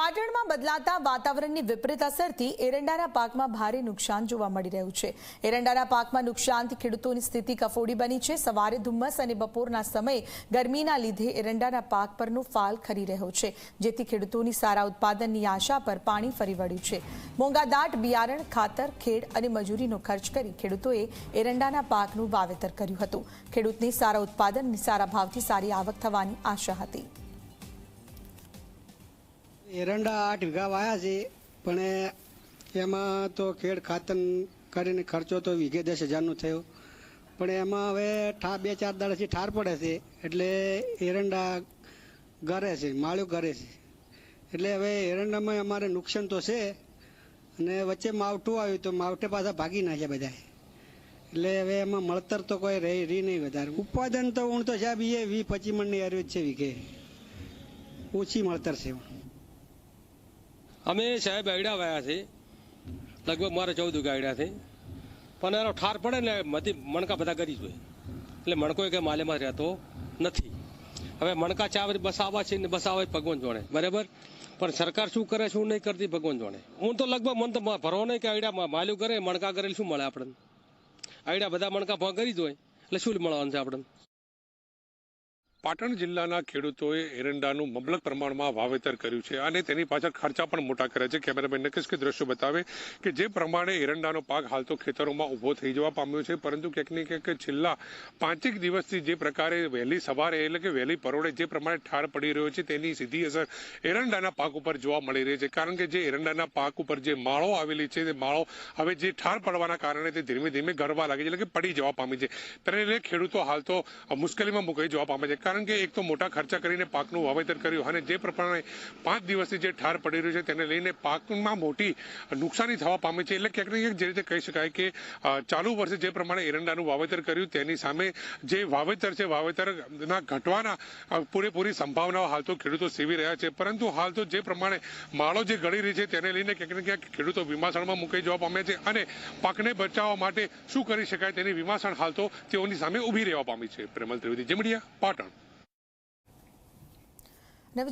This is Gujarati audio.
પાટણમાં બદલાતા વાતાવરણની વિપરીત અસરથી એરંડાના પાકમાં ભારે નુકસાન જોવા મળી રહ્યું છે. એરંડાના પાકમાં નુકસાનથી ખેડૂતોની સ્થિતિ કફોડી બની છે. સવારે ધુમ્મસ અને બપોરના સમયે ગરમીના લીધે એરંડાના પાક પરનો ફાલ ખરી રહ્યો છે, જેથી ખેડૂતોની સારા ઉત્પાદનની આશા પર પાણી ફરી વળ્યું છે. મોંઘાદાટ બિયારણ, ખાતર, ખેડ અને મજૂરીનો ખર્ચ કરી ખેડૂતોએ એરંડાના પાકનું વાવેતર કર્યું હતું. ખેડૂતને સારા ઉત્પાદન સારા ભાવથી સારી આવક થવાની આશા હતી. એરંડા આઠ વીઘા વાયા છે, પણ એમાં તો ખેડ ખાતર કરીને ખર્ચો તો વીઘે દસ હજારનો થયો. પણ એમાં હવે ઠા બે ચાર દાડાથી ઠાર પડે છે, એટલે એરંડા ગરે છે માળ્યું ગરે છે. એટલે હવે એરંડામાં અમારે નુકસાન તો છે, અને વચ્ચે માવઠું આવ્યું તો માવઠે પાછા ભાગી નાખ્યા બધા એટલે હવે એમાં મળતર તો કોઈ રહી રહી નહીં વધારે. ઉત્પાદન તો ઊણ તો સાહેબ, એ વી પચીસ મણની આયુર્વેદ છે વીઘે. ઓછી મળતર છે. અમે સાહેબ આયડા વાયા છે. લગભગ મારે ચૌદ આયડા છે. પણ એનો ઠાર પડે ને મધી મણકા બધા કરી જોઈએ. એટલે મણકો કે માલેમાં રહેતો નથી. હવે મણકા ચાવે બસ આવા છે ને બસ આવે ભગવાન જોણે બરાબર? પણ સરકાર શું કરે શું નહીં કરતી ભગવાન જોણે હું તો લગભગ મન તો ભરવો નહીં કે આયડા માલ્યું કરે, મણકા કરેલ શું મળે આપણને? આયડા બધા મણકા ભાવ કરી દો એટલે શું મળવાનું છે આપણને? પાટણ જિલ્લાના ખેડૂતોએ એરંડાનું મબલક પ્રમાણમાં વાવેતર કર્યું છે અને તેની પાછળ ખર્ચા પણ મોટા કર્યા છે. કેમેરામેન નકેશ કે દ્રશ્યો બતાવે કે જે પ્રમાણે એરંડાનો પાક હાલ તો ખેતરોમાં ઊભો થઈ જવા પામ્યો છે, પરંતુ ક્યાંક ક્યાંક છેલ્લા પાંચેક દિવસથી જે પ્રકારે વહેલી સવારે એટલે કે વહેલી પરોળે જે પ્રમાણે ઠાર પડી રહ્યો છે, તેની સીધી અસર એરંડાના પાક ઉપર જોવા મળી રહી છે. કારણ કે જે એરંડાના પાક ઉપર જે માળો આવેલી છે, તે માળો હવે જે ઠાર પડવાના કારણે તે ધીમે ધીમે ગરવા લાગે છે, એટલે કે પડી જવા પામી છે. લઈને ખેડૂતો હાલ તો મુશ્કેલીમાં મુકાઈ જવા પામે છે. કારણ કે એક તો મોટા ખર્ચા કરીને પાકનું વાવેતર કર્યું અને જે પ્રમાણે પાંચ દિવસથી જે ઠાર પડી રહ્યું છે તેને લઈને પાકમાં મોટી નુકસાની થવા પામી છે. એટલે ક્યાંક ને ક્યાંક જે રીતે કહી શકાય કે ચાલુ વર્ષે જે પ્રમાણે એરંડાનું વાવેતર કર્યું તેની સામે જે વાવેતર છે, વાવેતરના ઘટવાના પૂરેપૂરી સંભાવનાઓ હાલ તો ખેડૂતો સેવી રહ્યા છે. પરંતુ હાલ તો જે પ્રમાણે માળો જે ગળી રહી છે તેને લઈને ક્યાંક ને ક્યાંક ખેડૂતો વિમાસણમાં મુકાઈ જવા પામ્યા છે અને પાકને બચાવવા માટે શું કરી શકાય તેની વિમાસણ હાલ તો તેઓની સામે ઊભી રહેવા પામી છે. પ્રેમલ ત્રિવેદી જેમડિયા પાટણ. Never